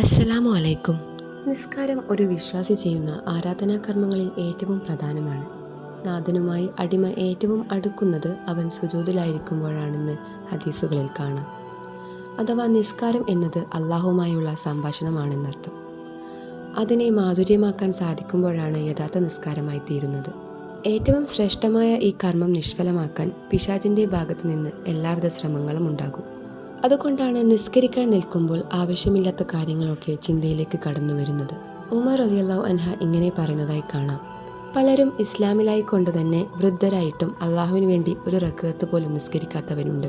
അസ്സലാമു അലൈക്കും. നിസ്കാരം ഒരു വിശ്വാസി ചെയ്യുന്ന ആരാധനാകർമ്മങ്ങളിൽ ഏറ്റവും പ്രധാനമാണ്. നാഥനുമായി അടിമ ഏറ്റവും അടുക്കുന്നത് അവൻ സുജൂതിലായിരിക്കുമ്പോഴാണെന്ന് ഹദീസുകളിൽ കാണാം. അഥവാ നിസ്കാരം എന്നത് അള്ളാഹുമായുള്ള സംഭാഷണമാണെന്നർത്ഥം അതിനെ മാധുര്യമാക്കാൻ സാധിക്കുമ്പോഴാണ് യഥാർത്ഥ നിസ്കാരമായി തീരുന്നത്. ഏറ്റവും ശ്രേഷ്ഠമായ ഈ കർമ്മം നിഷ്ഫലമാക്കാൻ പിശാചിന്റെ ഭാഗത്തു നിന്ന് എല്ലാവിധ ശ്രമങ്ങളും ഉണ്ടാകും. അതുകൊണ്ടാണ് നിസ്കരിക്കാൻ നിൽക്കുമ്പോൾ ആവശ്യമില്ലാത്ത കാര്യങ്ങളൊക്കെ ചിന്തയിലേക്ക് കടന്നു വരുന്നത്. ഉമർ അലിയല്ലാവ് അൻഹ ഇങ്ങനെ പറയുന്നതായി കാണാം. പലരും ഇസ്ലാമിലായി കൊണ്ട് തന്നെ വൃദ്ധരായിട്ടും അള്ളാഹുവിന് വേണ്ടി ഒരു റക്കത്ത് പോലും നിസ്കരിക്കാത്തവരുണ്ട്.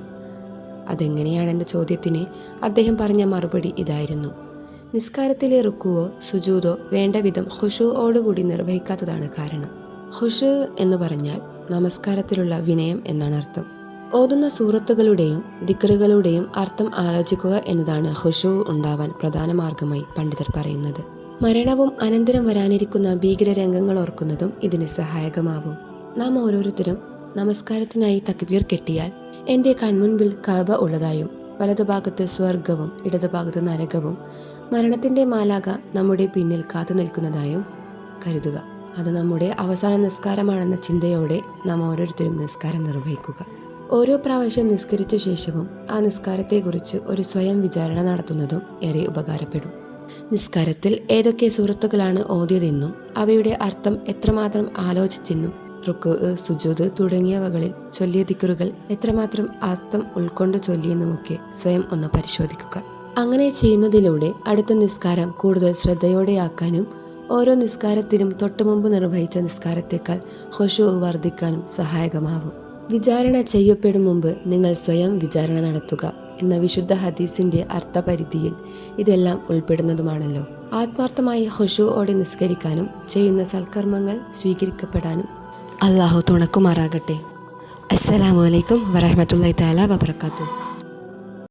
അതെങ്ങനെയാണെന്ന ചോദ്യത്തിന്? അദ്ദേഹം പറഞ്ഞ മറുപടി ഇതായിരുന്നു. നിസ്കാരത്തിലെ റുക്കുവോ സുജൂതോ വേണ്ട വിധം ഹുഷുവോടുകൂടി നിർവഹിക്കാത്തതാണ് കാരണം. ഹുഷു എന്ന് പറഞ്ഞാൽ നമസ്കാരത്തിലുള്ള വിനയം എന്നാണ് അർത്ഥം. ഓതുന്ന സൂറത്തുകളുടെയും ദിക്കറുകളുടെയും അർത്ഥം ആലോചിക്കുക എന്നതാണ് ഹുഷു ഉണ്ടാവാൻ പ്രധാന മാർഗമായി പണ്ഡിതർ പറയുന്നത്. മരണവും അനന്തരം വരാനിരിക്കുന്ന ഭീകരരംഗങ്ങൾ ഓർക്കുന്നതും ഇതിന് സഹായകമാവും. നാം ഓരോരുത്തരും നമസ്കാരത്തിനായി തക്ബീർ കെട്ടിയാൽ എന്റെ കൺമുൻപിൽ കബ ഉള്ളതായും വലതുഭാഗത്ത് സ്വർഗവും ഇടതുഭാഗത്ത് നരകവും മരണത്തിന്റെ മാലാക നമ്മുടെ പിന്നിൽ കാത്തു നിൽക്കുന്നതായും കരുതുക. അത് നമ്മുടെ അവസാന നിസ്കാരമാണെന്ന ചിന്തയോടെ നാം ഓരോരുത്തരും നിസ്കാരം നിർവഹിക്കുക. ഓരോ പ്രാവശ്യം നിസ്കരിച്ച ശേഷവും ആ നിസ്കാരത്തെക്കുറിച്ച് ഒരു സ്വയം വിചാരണ നടത്തുന്നതും ഏറെ ഉപകാരപ്പെടും. നിസ്കാരത്തിൽ ഏതൊക്കെ സുഹൃത്തുക്കളാണ് ഓതിയതെന്നും അവയുടെ അർത്ഥം എത്രമാത്രം ആലോചിച്ചെന്നും റുക്ക് സുജൂത് തുടങ്ങിയവകളിൽ ചൊല്ലിയ ദിക്കറുകൾ എത്രമാത്രം അർത്ഥം ഉൾക്കൊണ്ട് ചൊല്ലിയെന്നുമൊക്കെ സ്വയം ഒന്ന് പരിശോധിക്കുക. അങ്ങനെ ചെയ്യുന്നതിലൂടെ അടുത്ത നിസ്കാരം കൂടുതൽ ശ്രദ്ധയോടെയാക്കാനും ഓരോ നിസ്കാരത്തിലും തൊട്ടുമുമ്പ് നിർവഹിച്ച നിസ്കാരത്തേക്കാൾ ഹൊഷു വർദ്ധിക്കാനും സഹായകമാവും. വിചാരണ ചെയ്യപ്പെടും മുമ്പ് നിങ്ങൾ സ്വയം വിചാരണ നടത്തുക എന്ന വിശുദ്ധ ഹദീസിന്റെ അർത്ഥപരിധിയിൽ ഇതെല്ലാം ഉൾപ്പെടുന്നതുമാണല്ലോ. ആത്മാർത്ഥമായി ഹുഷുവോടെ നിസ്കരിക്കാനും ചെയ്യുന്ന സൽക്കർമ്മങ്ങൾ സ്വീകരിക്കപ്പെടാനും അള്ളാഹു തുണക്കുമാറാകട്ടെ. അസ്സലാമു അലൈക്കും വറഹമത്തല്ലാ തആല വബറകാതുഹു.